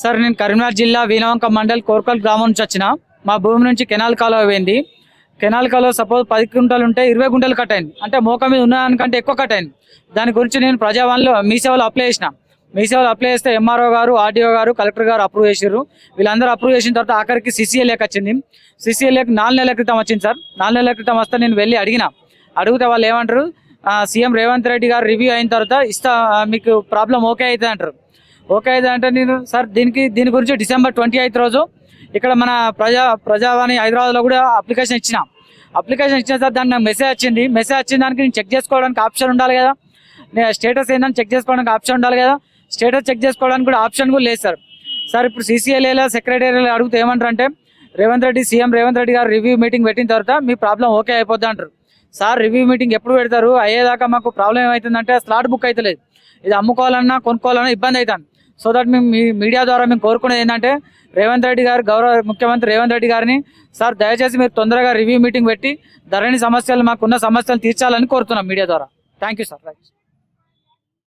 Sir నేను కరీంనగర్ జిల్లా వీణవంక మండల్ కోర్కల్ గ్రామం నుంచి వచ్చిన. మా భూమి నుంచి కెనాల్ కాలువ పోయింది. కెనాల్ కాలువ సపోజ్ పది గుంటలు ఉంటే ఇరవై గుంటలు కట్ అయింది. అంటే మోక మీద ఉన్నదానికంటే ఎక్కువ కట్ అయింది. దాని గురించి నేను ప్రజావాణిలో మీ సేవలో అప్లై చేసిన. మీ సేవలు అప్లై చేస్తే ఎంఆర్ఓ గారు ఆర్డీఓ గారు కలెక్టర్ గారు అప్రూవ్ చేశారు వీళ్ళందరూ అప్రూవ్ చేసిన తర్వాత ఆఖరికి సిసిఎల్ లేక వచ్చింది. సిసిఎల్ లేక నాలుగు నెలల క్రితం వచ్చింది సార్. నాలుగు నెలల క్రితం వస్తే నేను వెళ్ళి అడిగిన. అడిగితే వాళ్ళు ఏమంటారు? సీఎం రేవంత్ రెడ్డి గారు రివ్యూ అయిన తర్వాత ఇస్తా మీకు ప్రాబ్లం ఓకే అవుతుంది అంటారు ఓకే అంటే నేను సార్ దీనికి దీని గురించి డిసెంబర్ ట్వంటీ ఎయిత్ రోజు ఇక్కడ మన ప్రజా ప్రజావాణి హైదరాబాద్లో కూడా అప్లికేషన్ ఇచ్చిన. అప్లికేషన్ ఇచ్చిన సార్ దాన్ని నాకు మెసేజ్ వచ్చింది. మెసేజ్ వచ్చిన దానికి నేను చెక్ చేసుకోవడానికి ఆప్షన్ ఉండాలి కదా. నేను స్టేటస్ ఏందని చెక్ చేసుకోవడానికి ఆప్షన్ ఉండాలి కదా. స్టేటస్ చెక్ చేసుకోవడానికి కూడా ఆప్షన్ కూడా లేదు సార్. సార్ ఇప్పుడు సీసీఎల్ఏలో సెక్రటరీలో అడిగితే ఏమంటారు అంటే Revanth Reddy CM Revanth Reddy garu review meeting పెట్టిన తర్వాత మీ ప్రాబ్లం ఓకే అయిపోద్ది అంటారు. సార్ రివ్యూ మీటింగ్ ఎప్పుడు పెడతారు? అయ్యేదాకా మాకు ప్రాబ్లం ఏమవుతుందంటే స్లాట్ బుక్ అవుతలేదు ఇది అమ్ముకోవాలన్నా కొనుక్కోవాలన్నా ఇబ్బంది అవుతుంది సో దట్ మేము మీ మీడియా ద్వారా మేము కోరుకునేది ఏంటంటే రేవంత్ రెడ్డి గారు గౌరవ ముఖ్యమంత్రి రేవంత్ రెడ్డి గారిని సార్ దయచేసి మీరు తొందరగా రివ్యూ మీటింగ్ పెట్టి ధరణి సమస్యలు మాకున్న సమస్యలు తీర్చాలని కోరుతున్నాం మీడియా ద్వారా. Thank you sir right